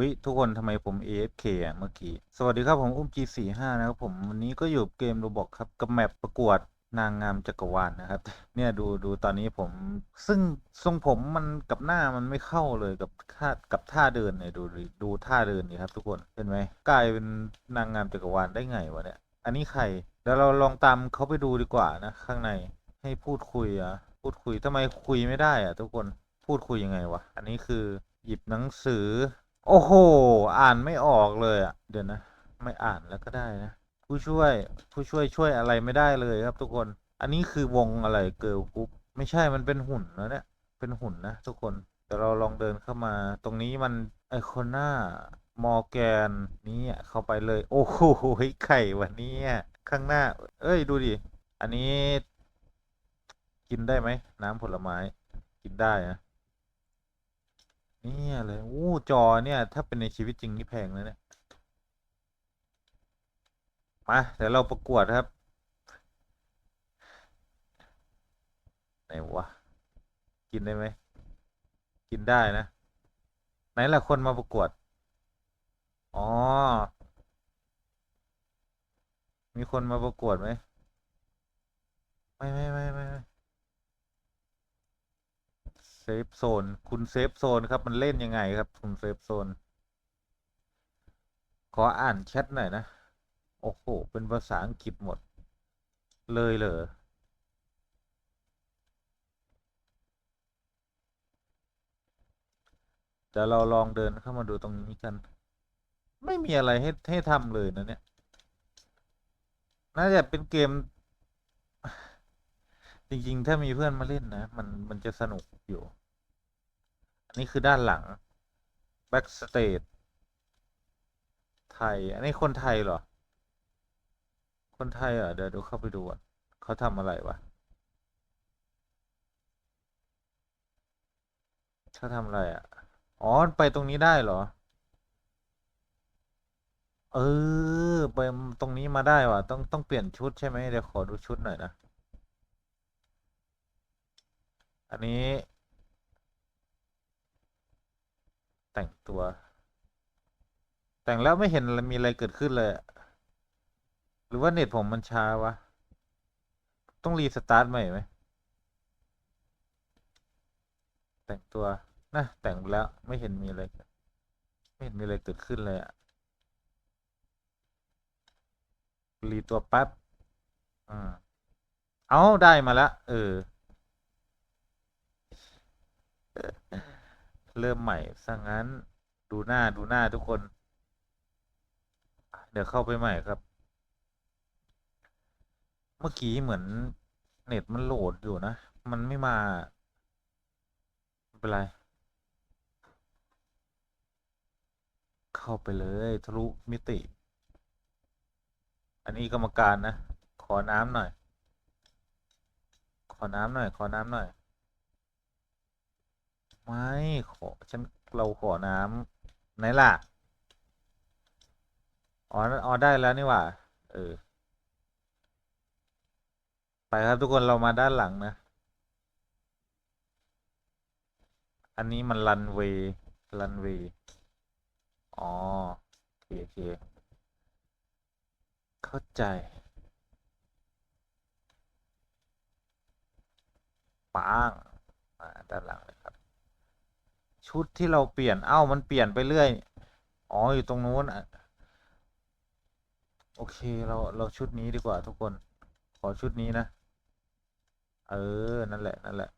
วิทุกคนทำไมผม AFK อะเมื่อกี้ สวัสดีครับผม อุ้ม G45 นะครับผม วันนี้ก็อยู่เกมโรบอกครับ กับแมปประกวดนางงามจักรวาลนะครับ เนี่ยดูดูตอนนี้ผม ซึ่งทรงผมมันกับหน้ามันไม่เข้าเลยกับท่ากับท่าเดินเนี่ยดูดูท่าเดินนี่ครับ ทุกคนเห็นไหมกลายเป็นนางงามจักรวาลได้ไงวะเนี่ยอันนี้ใครเดี๋ยวเราลองตามเขาไปดูดีกว่านะข้างในให้พูดคุยอะพูดคุยทำไมคุยไม่ได้อะ ทุกคนพูดคุยยังไงวะอันนี้คือหยิบหนังสือ โอ้โห อ่านไม่ออกเลยอะ เดี๋ยวนะ ไม่อ่านแล้วก็ได้นะ ผู้ช่วย ผู้ช่วยช่วยอะไรไม่ได้เลยครับทุกคน อันนี้คือวงอะไรเกิร์ลกรุ๊ปไม่ใช่ มันเป็นหุ่นนะเนี่ย เป็นหุ่นนะทุกคน เดี๋ยวเราลองเดินเข้ามา ตรงนี้มันไอคอน่ามอร์แกนนี่เข้าไปเลย โอ้โหไข่วันนี้ข้างหน้า เอ้ยดูดิ อันนี้ กินได้ไหม น้ำผลไม้ กินได้นะ เนี่ยเลยอู้จอเนี่ย ถ้าเป็นในชีวิตจริงนี่แพงนะเนี่ยมาเดี๋ยวเราประกวดครับไหนวะกินได้ไหมกินได้นะ ไหนล่ะคนมาประกวด อ๋อ มีคนมาประกวดไหมไม่ไม่ไม่ไม่ไม่เซ ฟโซนคุณเซฟโซนครับ มันเล่นยังไงครับ คุณเซฟโซน ขออ่านแชทหน่อยนะ โอ้โห เป็นภาษาอังกฤษหมด เลยเหรอเดี๋ยวเราลองเดินเข้ามาดูตรงนี้กัน ไม่มีอะไรให้ให้ทำเลยนะเนี่ย น่าจะเป็นเกม จริง ๆ ถ้ามีเพื่อนมาเล่นนะ มันมันจะสนุกอยู่ อันนี้คือด้านหลัง backstage ไทย อันนี้คนไทยเหรอ คนไทยเหรอ เดี๋ยวดูเข้าไปดูก่อนเขาทำอะไรวะเขาทำอะไรอะ อ๋อ ไปตรงนี้ได้เหรอ เออ ไปตรงนี้มาได้ว่ะ ต้องต้องเปลี่ยนชุดใช่ไหมเดี๋ยวขอดูชุดหน่อยนะ อันนี้ แต่งตัว แต่งแล้วไม่เห็นมีอะไรเกิดขึ้นเลย หรือว่าเน็ตผมมันช้าวะ ต้องรีสตาร์ทใหม่ไหม แต่งตัวนะแต่งไปแล้วไม่เห็นมีอะไร ไม่เห็นมีอะไรเกิดขึ้นเลยอะรีตัวแป๊บอืมเอาได้มาแล้วเออ เริ่มใหม่ซะงั้น ดูหน้าดูหน้าทุกคน เดี๋ยวเข้าไปใหม่ครับ เมื่อกี้เหมือน เน็ตมันโหลดอยู่นะ มันไม่มาไม่เป็นไร เข้าไปเลยทะลุมิติ อันนี้กรรมการนะ ขอน้ำหน่อย ขอน้ำหน่อย ขอน้ำหน่อย ไม่ขอฉันเราขอน้ำไหนล่ะ อ๋ออ๋อได้แล้วนี่หว่า เออ ไปครับทุกคนเรามาด้านหลังนะ อันนี้มันรันเวย์รันเวย์อ๋อโอเคโอเคเข้าใจปังด้านหลัง ชุดที่เราเปลี่ยนเอ้ามันเปลี่ยนไปเรื่อย อ๋อ อยู่ตรงนู้นโอเค เรา เราชุดนี้ดีกว่าทุกคน ขอชุดนี้นะ เออ นั่นแหละ นั่นแหละ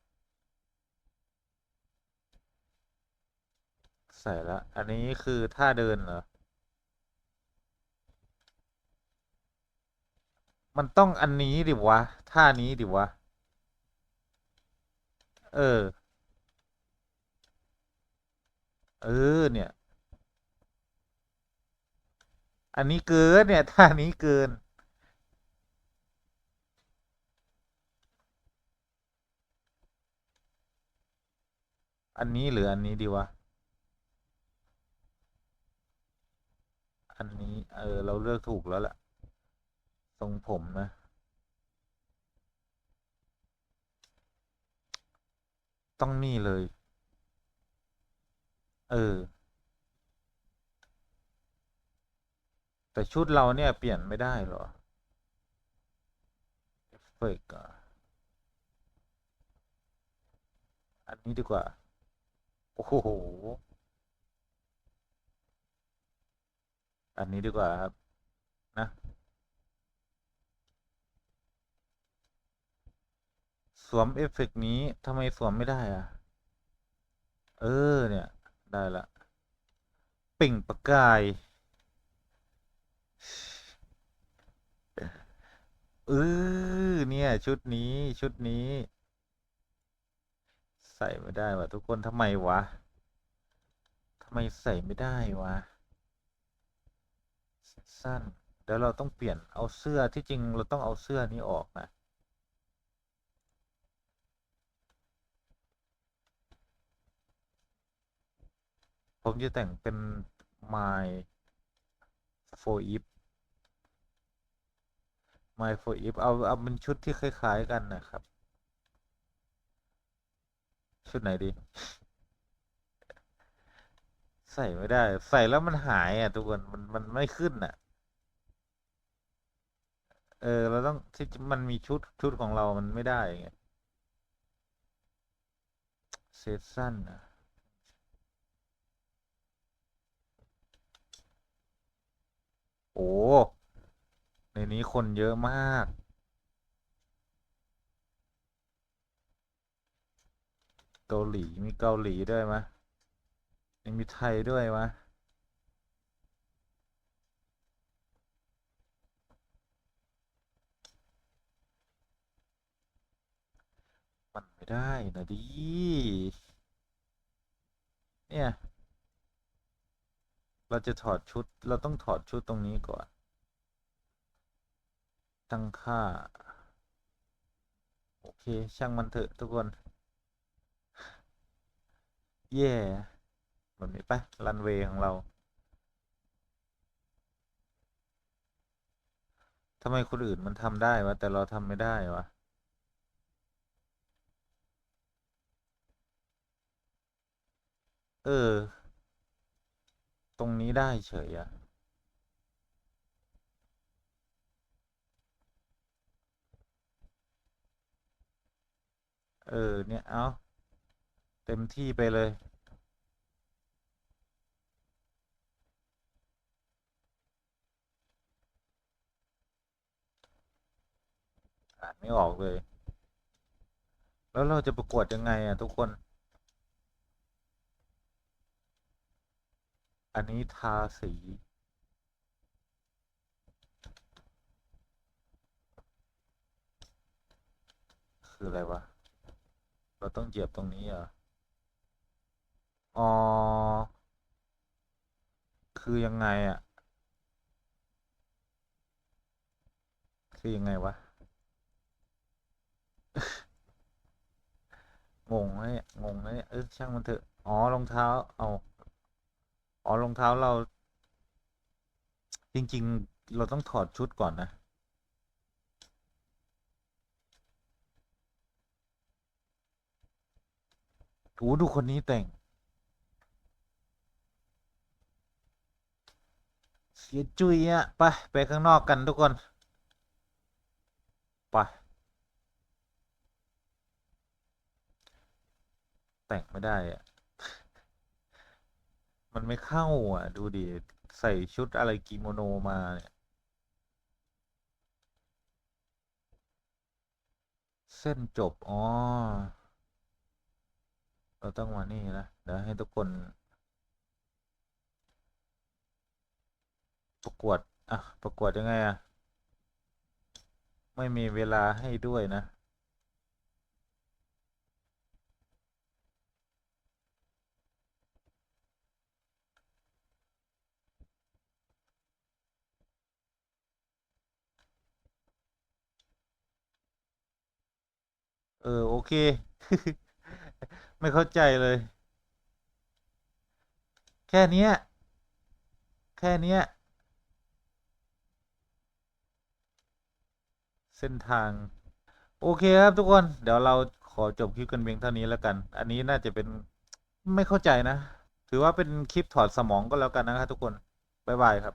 ใส่ละ อันนี้คือท่าเดินเหรอ มันต้องอันนี้ดิวะ ท่านี้ดิวะ เออ เออ เนี่ย อันนี้เกินเนี่ยท่านี้เกิน อันนี้หรืออันนี้ดีวะ อันนี้ เออ เราเลือกถูกแล้วแหละทรงผมนะต้องนี่เลย เออ แต่ชุดเราเนี่ยเปลี่ยนไม่ได้หรอเอฟเฟกต์อะอันนี้ดีกว่า โอ้โห อันนี้ดีกว่าครับ นะสวมเอฟเฟกต์นี้ทำไมสวมไม่ได้อะเออเนี่ย ได้ละเปล่งประกาย เออเนี่ย ชุดนี้ชุดนี้ ใส่ไม่ได้วะทุกคนทำไมวะทำไมใส่ไม่ได้วะ สั้นเดี๋ยวเราต้องเปลี่ยนเอาเสื้อที่จริงเราต้องเอาเสื้อนี้ออกนะ ผมจะแต่งเป็น my for if my for if เอาเอาเป็นชุดที่คล้าย ๆ กันนะครับ ชุดไหนดี ใส่ไม่ได้ ใส่แล้วมันหายอะทุกคนมันมันไม่ขึ้นอะ เออ เราต้องที่มันมีชุดชุดของเรามันไม่ได้ไงเซตสั้นอะ โอ้ในนี้คนเยอะมาก เกาหลีมีเกาหลีด้วยมะยังมีไทยด้วยมะมันไม่ได้นะดิเนี่ย เราจะถอดชุด เราต้องถอดชุดตรงนี้ก่อน ตั้งค่า โอเค ช่างมันเถอะทุกคน เย่แบบนี้ไปรันเวย์ของเราทำไมคนอื่นมันทำได้วะ แต่เราทำไม่ได้วะเออ รงนี้ได้เฉยอะเออ เนี่ย เอาเต็มที่ไปเลย อ่านไม่ออกเลย แล้วเราจะประกวดยังไง อะ ทุกคน อันนี้ทาสี คืออะไรวะ เราต้องเหยียบตรงนี้เหรอ อ๋อ คือยังไงอะ คือยังไงวะ งงเนี่ยงงเนี่ยเออช่างมันเถอะ อ๋อรองเท้า เอา อ๋อรองเท้าเรา จริง ๆ เราต้องถอดชุดก่อนนะโอ้ดูคนนี้แต่ง เสียจุยอะไป ไปข้างนอกกันทุกคน ไป แต่งไม่ได้อะ มันไม่เข้าอะ ดูดิ ใส่ชุดอะไรกิโมโนมาเนี่ยเส้นจบ อ๋อ เราต้องมานี่นะ เดี๋ยวให้ทุกคนประกวด อะ ประกวดยังไงอะ ไม่มีเวลาให้ด้วยนะ เออ โอเค ไม่เข้าใจเลย แค่นี้แค่นี้เส้นทาง โอเคครับทุกคน เดี๋ยวเราขอจบคลิปกันเพียงเท่านี้แล้วกัน อันนี้น่าจะเป็นไม่เข้าใจนะ ถือว่าเป็นคลิปถอดสมองก็แล้วกันนะครับทุกคน บ๊ายบายครับ